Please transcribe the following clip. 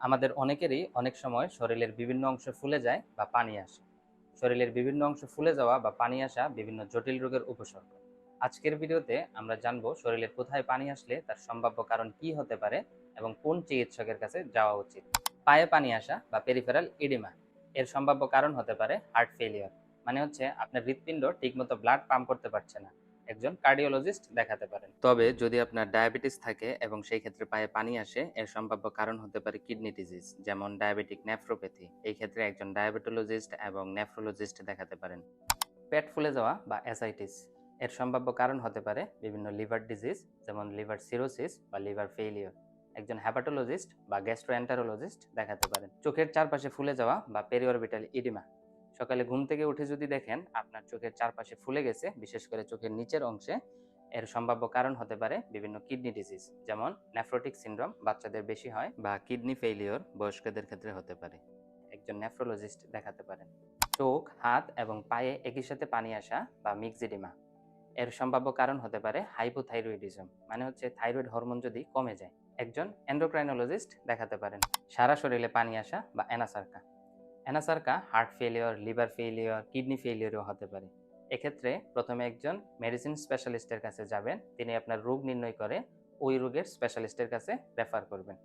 আমাদের অনেকেরই অনেক সময় শরীরের বিভিন্ন অংশ ফুলে যায় বা পানি আসে। শরীরের বিভিন্ন অংশ ফুলে যাওয়া বা পানি আসা বিভিন্ন জটিল রোগের উপসর্গ। আজকের ভিডিওতে আমরা জানব শরীরের কোথায় পানি আসলে তার সম্ভাব্য কারণ কি হতে পারে এবং কোন চিকিৎসকের কাছে যাওয়া উচিত। পায়ে পানি আসা বা পেরিফেরাল ইডিমা এর সম্ভাব্য কারণ হতে পারে হার্ট ফেলিয়ার মানে হচ্ছে আপনার হৃৎপিণ্ড ঠিকমতো ব্লাড পাম্প করতে পারছে না। একজন কার্ডিওলজিস্ট দেখাতে পারেন। তবে যদি আপনার ডায়াবেটিস থাকে এবং সেই ক্ষেত্রে পায়ে পানি আসে, এর সম্ভাব্য কারণ হতে পারে কিডনি ডিজিজ যেমন ডায়াবেটিক নেফ্রোপ্যাথি এই ক্ষেত্রে একজন ডায়াবেটোলজিস্ট এবং নেফ্রোলজিস্ট দেখাতে পারেন। পেট ফুলে যাওয়া বা অ্যাসাইটিস এর সম্ভাব্য কারণ হতে পারে বিভিন্ন লিভার ডিজিজ যেমন লিভার সিরোসিস বা লিভার ফেইলিওর একজন হ্যাপাটোলজিস্ট বা গ্যাস্ট্রোএন্টারোলজিস্ট দেখাতে পারেন। চোখের চারপাশে ফুলে যাওয়া বা পেরিঅরবিটাল ইডিমা সকালে ঘুম থেকে উঠে যদি দেখেন আপনার চোখের চারপাশে ফুলে গেছে, বিশেষ করে চোখের নিচের অংশে, এর সম্ভাব্য কারণ হতে পারে বিভিন্ন কিডনি ডিজিজ যেমন নেফ্রোটিক সিনড্রোম বাচ্চাদের বেশি হয় বা কিডনি ফেইলিওর বয়স্কদের ক্ষেত্রে হতে পারে। একজন নেফ্রোলজিস্ট দেখাতে পারেন। চোখ, হাত এবং পায়ে একই সাথে পানি আসা বা মিক্সিডিমা এর সম্ভাব্য কারণ হতে পারে হাইপোথাইরয়েডিজম মানে হচ্ছে থাইরয়েড হরমোন যদি কমে যায়। একজন এন্ডোক্রাইনোলজিস্ট দেখাতে পারেন। সারা শরীরে পানি আসা বা anasarca. Anasarca heart failure liver failure kidney ফেলিওরও হতে পারে। এক্ষেত্রে প্রথমে একজন মেডিসিন স্পেশালিস্টের কাছে যাবেন, তিনি আপনার রোগ নির্ণয় করে ওই রোগের স্পেশালিস্টের কাছে রেফার করবেন।